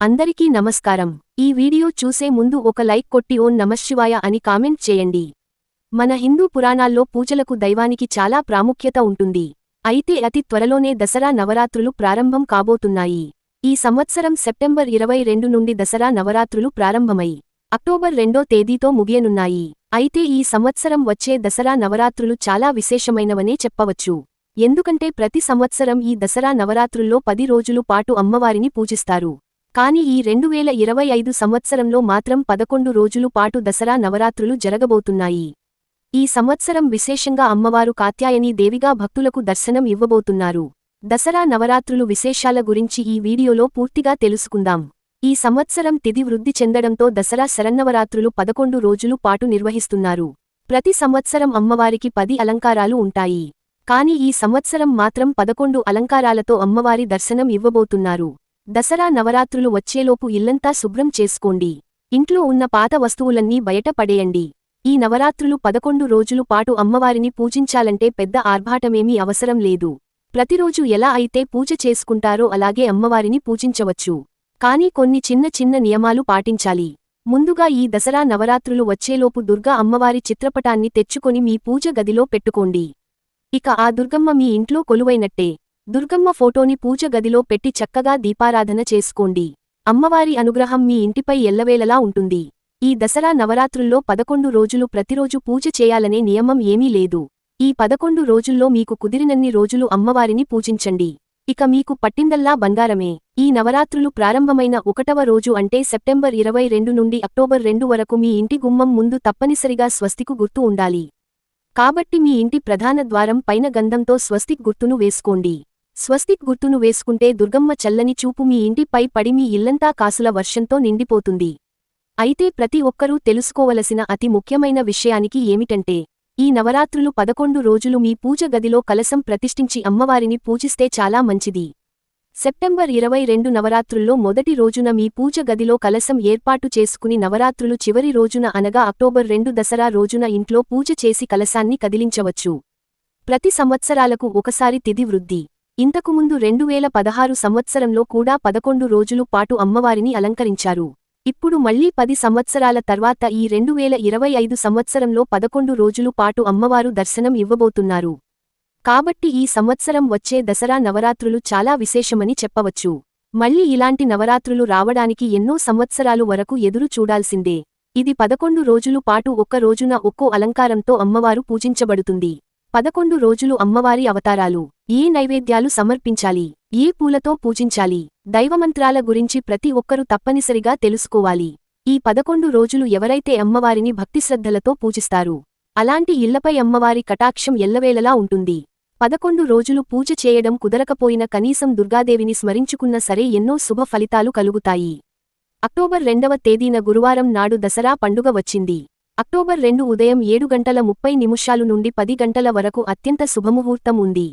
అందరికీ నమస్కారం. ఈ వీడియో చూసే ముందు ఒక లైక్ కొట్టి ఓం నమశివాయ అని కామెంట్ చేయండి. మన హిందూ పురాణాల్లో పూజలకు దైవానికి చాలా ప్రాముఖ్యత ఉంటుంది. అయితే అతి త్వరలోనే దసరా నవరాత్రులు ప్రారంభం కాబోతున్నాయి. ఈ సంవత్సరం సెప్టెంబర్ ఇరవై రెండు నుండి దసరా నవరాత్రులు ప్రారంభమై అక్టోబర్ రెండో తేదీతో ముగియనున్నాయి. అయితే ఈ సంవత్సరం వచ్చే దసరా నవరాత్రులు చాలా విశేషమైనవనే చెప్పవచ్చు. ఎందుకంటే ప్రతి సంవత్సరం ఈ దసరా నవరాత్రుల్లో పది రోజులు పాటు అమ్మవారిని పూజిస్తారు. కాని ఈ రెండు వేల ఇరవై ఐదు సంవత్సరంలో మాత్రం పదకొండు రోజులు పాటు దసరా నవరాత్రులు జరగబోతున్నాయి. ఈ సంవత్సరం విశేషంగా అమ్మవారు కాత్యాయని దేవిగా భక్తులకు దర్శనం ఇవ్వబోతున్నారు. దసరా నవరాత్రులు విశేషాల గురించి ఈ వీడియోలో పూర్తిగా తెలుసుకుందాం. ఈ సంవత్సరం తిథి వృద్ధి చెందడంతో దసరా శరన్నవరాత్రులు పదకొండు రోజులు పాటు నిర్వహిస్తున్నారు. ప్రతి సంవత్సరం అమ్మవారికి పది అలంకారాలు ఉంటాయి. కాని ఈ సంవత్సరం మాత్రం పదకొండు అలంకారాలతో అమ్మవారి దర్శనం ఇవ్వబోతున్నారు. దసరా నవరాత్రులు వచ్చేలోపు ఇల్లంతా శుభ్రం చేసుకోండి. ఇంట్లో ఉన్న పాత వస్తువులన్నీ బయట పడేయండి. ఈ నవరాత్రులు పదకొండు రోజులు పాటు అమ్మవారిని పూజించాలంటే పెద్ద ఆర్భాటమేమీ అవసరం లేదు. ప్రతిరోజు ఎలా అయితే పూజ చేసుకుంటారో అలాగే అమ్మవారిని పూజించవచ్చు. కానీ కొన్ని చిన్న చిన్న నియమాలు పాటించాలి. ముందుగా ఈ దసరా నవరాత్రులు వచ్చేలోపు దుర్గా అమ్మవారి చిత్రపటాన్ని తెచ్చుకొని మీ పూజ గదిలో పెట్టుకోండి. ఇక ఆ దుర్గమ్మ మీ ఇంట్లో కొలువైనట్టే. దుర్గమ్మ ఫోటోని పూజ గదిలో పెట్టి చక్కగా దీపారాధన చేసుకోండి. అమ్మవారి అనుగ్రహం మీ ఇంటిపై ఎల్లవేళలా ఉంటుంది. ఈ దసరా నవరాత్రుల్లో పదకొండు రోజులు ప్రతిరోజు పూజ చేయాలనే నియమం ఏమీ లేదు. ఈ పదకొండు రోజుల్లో మీకు కుదిరినన్ని రోజులు అమ్మవారిని పూజించండి. ఇక మీకు పట్టిందల్లా బంగారమే. ఈ నవరాత్రులు ప్రారంభమైన ఒకటవ రోజు అంటే సెప్టెంబర్ ఇరవై రెండు నుండి అక్టోబర్ రెండు వరకు మీ ఇంటి గుమ్మం ముందు తప్పనిసరిగా స్వస్తికు గుర్తు ఉండాలి. కాబట్టి మీ ఇంటి ప్రధాన ద్వారం పైన గంధంతో స్వస్తిక్ గుర్తును వేసుకోండి. స్వస్తిక్ గుర్తును వేసుకుంటే దుర్గమ్మ చల్లని చూపు మీ ఇంటిపై పడి మీ ఇల్లంతా కాసుల వర్షంతో నిండిపోతుంది. అయితే ప్రతి ఒక్కరూ తెలుసుకోవలసిన అతి ముఖ్యమైన విషయానికి ఏమిటంటే ఈ నవరాత్రులు పదకొండు రోజులు మీ పూజ గదిలో కలసం ప్రతిష్ఠించి అమ్మవారిని పూజిస్తే చాలా మంచిది. సెప్టెంబర్ ఇరవై రెండు నవరాత్రుల్లో మొదటి రోజున మీ పూజ గదిలో కలసం ఏర్పాటు చేసుకుని నవరాత్రులు చివరి రోజున అనగా అక్టోబర్ రెండు దసరా రోజున ఇంట్లో పూజ చేసి కలసాన్ని కదిలించవచ్చు. ప్రతి సంవత్సరాలకు ఒకసారి తిది వృద్ధి. ఇంతకుముందు రెండు వేల పదహారు సంవత్సరంలో కూడా పదకొండు రోజులు పాటు అమ్మవారిని అలంకరించారు. ఇప్పుడు మళ్ళీ పది సంవత్సరాల తర్వాత ఈ రెండు వేల ఇరవై ఐదు సంవత్సరంలో పదకొండు రోజులు పాటు అమ్మవారు దర్శనం ఇవ్వబోతున్నారు. కాబట్టి ఈ సంవత్సరం వచ్చే దసరా నవరాత్రులు చాలా విశేషమని చెప్పవచ్చు. మళ్ళీ ఇలాంటి నవరాత్రులు రావడానికి ఎన్నో సంవత్సరాలు వరకు ఎదురు చూడాల్సిందే. ఇది పదకొండు రోజులు పాటు ఒక్క రోజున ఒక్కో అలంకారంతో అమ్మవారు పూజించబడుతుంది. పదకొండు రోజులు అమ్మవారి అవతారాలు. ఏ నైవేద్యాలు సమర్పించాలి. ఏ పూలతో పూజించాలి. దైవమంత్రాల గురించి ప్రతి ఒక్కరూ తప్పనిసరిగా తెలుసుకోవాలి. ఈ పదకొండు రోజులు ఎవరైతే అమ్మవారిని భక్తిశ్రద్ధలతో పూజిస్తారు అలాంటి ఇళ్ళపై అమ్మవారి కటాక్షం ఎల్లవేళలా ఉంటుంది. పదకొండు రోజులు పూజ చేయడం కుదరకపోయిన కనీసం దుర్గాదేవిని స్మరించుకున్న సరే ఎన్నో శుభ ఫలితాలు కలుగుతాయి. అక్టోబర్ రెండవ తేదీన గురువారం నాడు దసరా పండుగ వచ్చింది. అక్టోబర్ రెండు ఉదయం ఏడు గంటల ముప్పై నిమిషాలు నుండి పది గంటల వరకు అత్యంత శుభముహూర్తం ఉంది.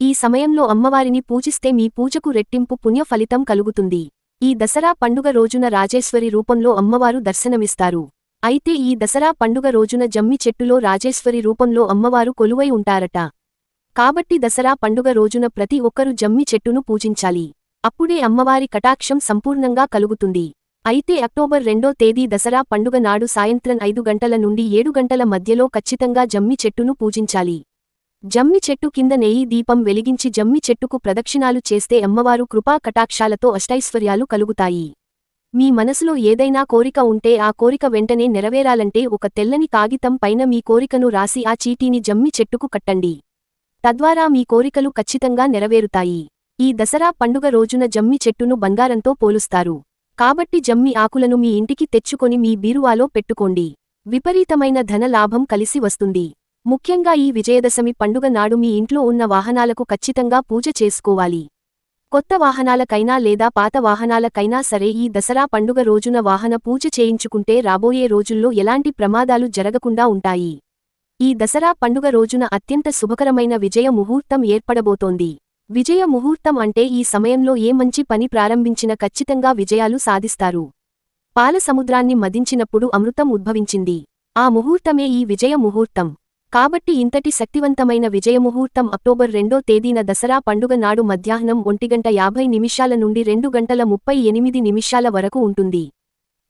ఈ సమయంలో అమ్మవారిని పూజిస్తే మీ పూజకు రెట్టింపు పుణ్య ఫలితం కలుగుతుంది. ఈ దసరా పండుగ రోజున రాజేశ్వరి రూపంలో అమ్మవారు దర్శనమిస్తారు. అయితే ఈ దసరా పండుగ రోజున జమ్మి చెట్టులో రాజేశ్వరి రూపంలో అమ్మవారు కొలువై ఉంటారట. కాబట్టి దసరా పండుగ రోజున ప్రతి ఒక్కరూ జమ్మి చెట్టును పూజించాలి. అప్పుడే అమ్మవారి కటాక్షం సంపూర్ణంగా కలుగుతుంది. అయితే అక్టోబర్ రెండో తేదీ దసరా పండుగ నాడు సాయంత్రం ఐదు గంటల నుండి ఏడు గంటల మధ్యలో ఖచ్చితంగా జమ్మి చెట్టును పూజించాలి. జమ్మి చెట్టు కింద నెయ్యి దీపం వెలిగించి జమ్మి చెట్టుకు ప్రదక్షిణాలు చేస్తే అమ్మవారు కృపా కటాక్షాలతో అష్టైశ్వర్యాలు కలుగుతాయి. మీ మనసులో ఏదైనా కోరిక ఉంటే ఆ కోరిక వెంటనే నెరవేరాలంటే ఒక తెల్లని కాగితం పైన మీ కోరికను రాసి ఆ చీటీని జమ్మి చెట్టుకు కట్టండి. తద్వారా మీ కోరికలు ఖచ్చితంగా నెరవేరుతాయి. ఈ దసరా పండుగ రోజున జమ్మి చెట్టును బంగారంతో పోలుస్తారు. కాబట్టి జమ్మి ఆకులను మీ ఇంటికి తెచ్చుకొని మీ బీరువాలో పెట్టుకోండి. విపరీతమైన ధన లాభం కలిసి వస్తుంది. ముఖ్యంగా ఈ విజయదశమి పండుగ నాడు మీ ఇంట్లో ఉన్న వాహనాలకు ఖచ్చితంగా పూజ చేసుకోవాలి. కొత్త వాహనాలకైనా లేదా పాత వాహనాలకైనా సరే ఈ దసరా పండుగ రోజున వాహన పూజ చేయించుకుంటే రాబోయే రోజుల్లో ఎలాంటి ప్రమాదాలు జరగకుండా ఉంటాయి. ఈ దసరా పండుగ రోజున అత్యంత శుభకరమైన విజయ ముహూర్తం ఏర్పడబోతోంది. విజయ ముహూర్తం అంటే ఈ సమయంలో ఏ మంచి పని ప్రారంభించిన ఖచ్చితంగా విజయాలు సాధిస్తారు. పాలసముద్రాన్ని మదించినప్పుడు అమృతం ఉద్భవించింది. ఆ ముహూర్తమే ఈ విజయ ముహూర్తం. కాబట్టి ఇంతటి శక్తివంతమైన విజయముహూర్తం అక్టోబర్ రెండో తేదీన దసరా పండుగ నాడు మధ్యాహ్నం ఒంటిగంట యాభై నిమిషాల నుండి రెండు గంటల ముప్పై ఎనిమిది నిమిషాల వరకు ఉంటుంది.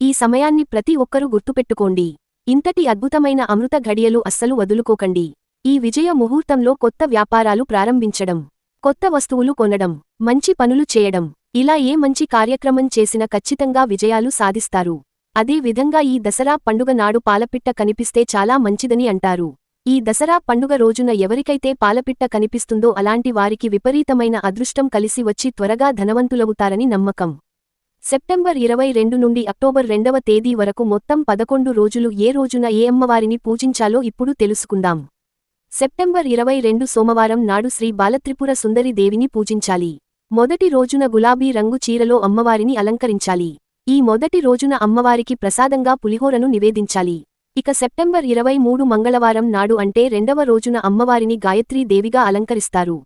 ఈ సమయాన్ని ప్రతి ఒక్కరూ గుర్తుపెట్టుకోండి. ఇంతటి అద్భుతమైన అమృత ఘడియలు అస్సలు వదులుకోకండి. ఈ విజయ ముహూర్తంలో కొత్త వ్యాపారాలు ప్రారంభించడం. కొత్త వస్తువులు కొనడం మంచి పనులు చేయడం ఇలా ఏ మంచి కార్యక్రమం చేసినా ఖచ్చితంగా విజయాలు సాధిస్తారు. అదే విధంగా ఈ దసరా పండుగ నాడు పాలపిట్ట కనిపిస్తే చాలా మంచిదని అంటారు. ఈ దసరా పండుగ రోజున ఎవరికైతే పాలపిట్ట కనిపిస్తుందో అలాంటి వారికి విపరీతమైన అదృష్టం కలిసి వచ్చి త్వరగా ధనవంతులవుతారని నమ్మకం. సెప్టెంబర్ ఇరవై రెండు నుండి అక్టోబర్ రెండవ తేదీ వరకు మొత్తం పదకొండు రోజులు ఏ రోజున ఏ అమ్మవారిని పూజించాలో ఇప్పుడు తెలుసుకుందాం. సెప్టెంబర్ ఇరవై రెండు సోమవారం నాడు శ్రీ బాలత్రిపుర సుందరి దేవిని పూజించాలి. మొదటి రోజున గులాబీ రంగు చీరలో అమ్మవారిని అలంకరించాలి. ఈ మొదటి రోజున అమ్మవారికి ప్రసాదంగా పులిహోరను నివేదించాలి. ఇక సెప్టెంబర్ ఇరవై మూడు మంగళవారం నాడు అంటే రెండవ రోజున అమ్మవారిని గాయత్రీ దేవిగా అలంకరిస్తారు.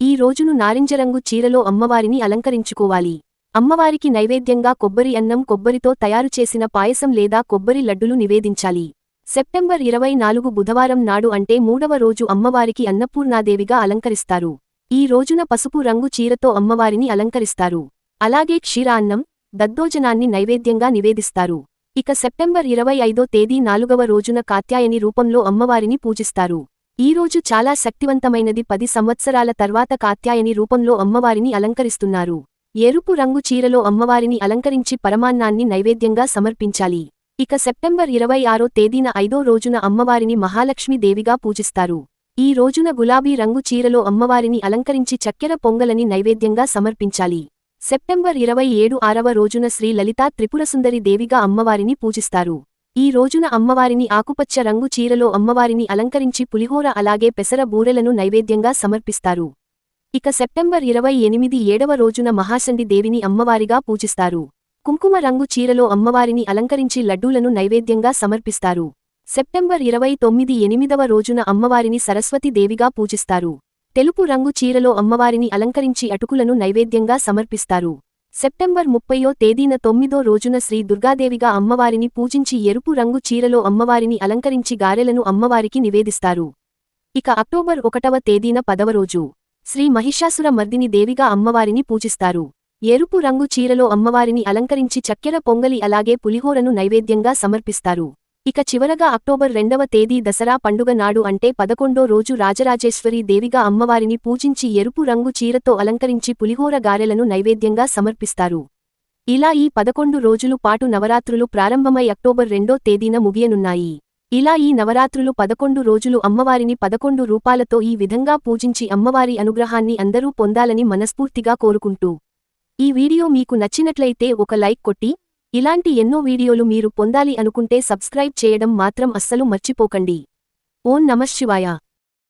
ఈ రోజును నారింజరంగు చీరలో అమ్మవారిని అలంకరించుకోవాలి. అమ్మవారికి నైవేద్యంగా కొబ్బరి అన్నం కొబ్బరితో తయారు చేసిన పాయసం లేదా కొబ్బరి లడ్డులు నివేదించాలి. సెప్టెంబర్ ఇరవై నాలుగు బుధవారం నాడు అంటే మూడవ రోజు అమ్మవారికి అన్నపూర్ణాదేవిగా అలంకరిస్తారు. ఈ రోజున పసుపు రంగు చీరతో అమ్మవారిని అలంకరిస్తారు. అలాగే క్షీరాన్నం దద్దోజనాన్ని నైవేద్యంగా నివేదిస్తారు. ఇక సెప్టెంబర్ ఇరవై ఐదో తేదీ నాలుగవ రోజున కాత్యాయని రూపంలో అమ్మవారిని పూజిస్తారు. ఈరోజు చాలా శక్తివంతమైనది పది సంవత్సరాల తర్వాత కాత్యాయని రూపంలో అమ్మవారిని అలంకరిస్తున్నారు. ఎరుపు రంగు చీరలో అమ్మవారిని అలంకరించి పరమాన్నాన్ని నైవేద్యంగా సమర్పించాలి. ఇక సెప్టెంబర్ ఇరవై ఆరో తేదీన ఐదో రోజున అమ్మవారిని మహాలక్ష్మి దేవిగా పూజిస్తారు. ఈ రోజున గులాబీ రంగు చీరలో అమ్మవారిని అలంకరించి చక్కెర పొంగలని నైవేద్యంగా సమర్పించాలి. సెప్టెంబర్ ఇరవై ఏడు ఆరవ రోజున శ్రీ లలితా త్రిపురసుందరి దేవిగా అమ్మవారిని పూజిస్తారు. ఈ రోజున అమ్మవారిని ఆకుపచ్చ రంగు చీరలో అమ్మవారిని అలంకరించి పులిహోర అలాగే పెసర బూరెలను నైవేద్యంగా సమర్పిస్తారు. ఇక సెప్టెంబర్ ఇరవై ఎనిమిది ఏడవ రోజున మహాశండి దేవిని అమ్మవారిగా పూజిస్తారు. కుంకుమ రంగు చీరలో అమ్మవారిని అలంకరించి లడ్డూలను నైవేద్యంగా సమర్పిస్తారు. సెప్టెంబర్ ఇరవై తొమ్మిది ఎనిమిదవ రోజున అమ్మవారిని సరస్వతి దేవిగా పూజిస్తారు. తెలుపు రంగు చీరలో అమ్మవారిని అలంకరించి అటుకులను నైవేద్యంగా సమర్పిస్తారు. సెప్టెంబర్ ముప్పయో తేదీన తొమ్మిదో రోజున శ్రీ దుర్గాదేవిగా అమ్మవారిని పూజించి ఎరుపు రంగు చీరలో అమ్మవారిని అలంకరించి గారెలను అమ్మవారికి నివేదిస్తారు. ఇక అక్టోబర్ ఒకటవ తేదీన పదవ రోజు. శ్రీ మహిషాసుర మర్దిని దేవిగా అమ్మవారిని పూజిస్తారు. ఎరుపు రంగు చీరలో అమ్మవారిని అలంకరించి చక్కెర పొంగలి అలాగే పులిహోరను నైవేద్యంగా సమర్పిస్తారు. ఇక చివరగా అక్టోబర్ రెండవ తేదీ దసరా పండుగ నాడు అంటే పదకొండో రోజు రాజరాజేశ్వరి దేవిగా అమ్మవారిని పూజించి ఎరుపు రంగు చీరతో అలంకరించి పులిహోర గారెలను నైవేద్యంగా సమర్పిస్తారు. ఇలా ఈ పదకొండు రోజులు పాటు నవరాత్రులు ప్రారంభమై అక్టోబర్ రెండో తేదీన ముగియనున్నాయి. ఇలా ఈ నవరాత్రులు పదకొండు రోజులు అమ్మవారిని పదకొండు రూపాలతో ఈ విధంగా పూజించి అమ్మవారి అనుగ్రహాన్ని అందరూ పొందాలని మనస్ఫూర్తిగా కోరుకుంటూ ఈ వీడియో మీకు నచ్చినట్లయితే ఒక లైక్ కొట్టి ఇలాంటి ఎన్నో వీడియోలు మీరు పొందాలి అనుకుంటే సబ్స్క్రైబ్ చేయడం మాత్రం అస్సలు మర్చిపోకండి. ఓం నమశివాయ